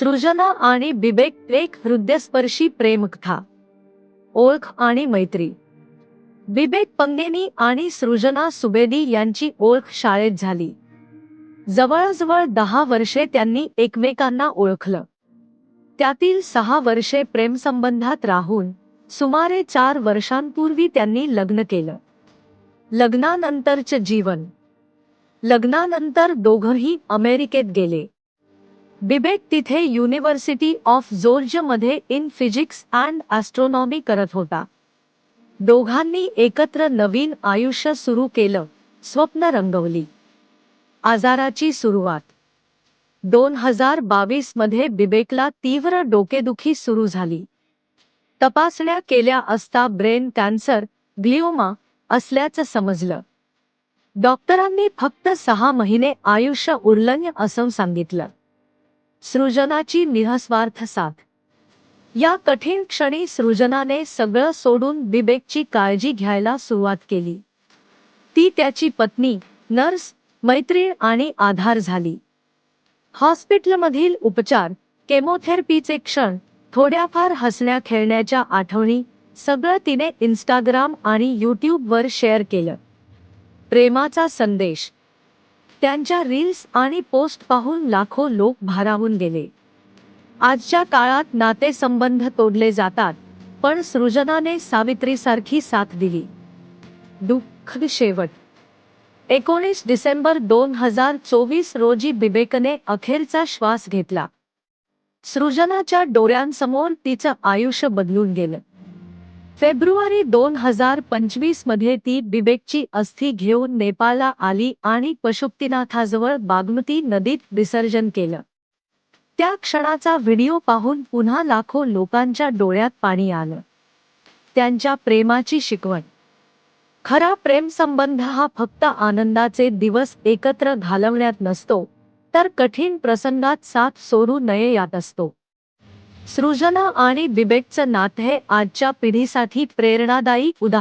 सृजना आणि बिबेक एक हृदयस्पर्शी प्रेमकथा ओळख आणि मैत्री. बिबेक पंगेनी आणि सृजना सुबेदी यांची ओळख शाळेत झाली. जवळजवळ दहा वर्षे त्यांनी एकमेकांना ओळखलं. त्यातील सहा वर्षे प्रेमसंबंधात राहून सुमारे चार वर्षांपूर्वी त्यांनी लग्न केलं. लग्नानंतरचं जीवन. लग्नानंतर दोघंही अमेरिकेत गेले. बिबेक तिथे युनिव्हर्सिटी ऑफ जॉर्जमध्ये इन फिजिक्स अँड ॲस्ट्रॉनॉमी करत होता. दोघांनी एकत्र नवीन आयुष्य सुरू केलं स्वप्न रंगवली. आजाराची सुरुवात. दोन हजार बावीसमध्ये बिबेकला तीव्र डोकेदुखी सुरू झाली. तपासण्या केल्या असता ब्रेन कॅन्सर ग्लिओमा असल्याचं समजलं. डॉक्टरांनी फक्त सहा महिने आयुष्य उरलं असं सांगितलं. सृजनाची निःस्वार्थ साथ. या कठीण क्षणी सृजनाने सगळं सोडून बिबेकची काळजी घ्यायला सुरुवात केली. ती त्याची पत्नी नर्स मैत्रीण आणि आधार झाली. हॉस्पिटलमधील उपचार केमोथेरपीचे क्षण थोड्याफार हसण्या खेळण्याच्या आठवणी सगळं तिने इंस्टाग्राम आणि यूट्यूबवर शेअर केलं. प्रेमाचा संदेश त्यांच्या रील्स आणि पोस्ट पाहून लाखो लोक भारावून गेले. आजच्या काळात नातेसंबंध तोडले जातात पण सृजनाने सावित्रीसारखी साथ दिली. दुःख शेवट. एकोणीस डिसेंबर दोन हजार चोवीस रोजी बिबेकने अखेरचा श्वास घेतला. सृजनाच्या डोळ्यांसमोर तिचं आयुष्य बदलून गेलं. फेब्रुवारी दोन हजार पंचवीसमध्ये ती बिबेकची अस्थी घेऊन नेपाळला आली आणि पशुपतीनाथाजवळ बागमती नदीत विसर्जन केलं. त्या क्षणाचा व्हिडिओ पाहून पुन्हा लाखो लोकांच्या डोळ्यात पाणी आलं. त्यांच्या प्रेमाची शिकवण. खरा प्रेम संबंध हा फक्त आनंदाचे दिवस एकत्र घालवण्यात नसतो तर कठीण प्रसंगात साथ सोडू नये यात असतो. सृजना आणि बिबेकचं नातं हे आजच्या पिढीसाठी प्रेरणादायी उदा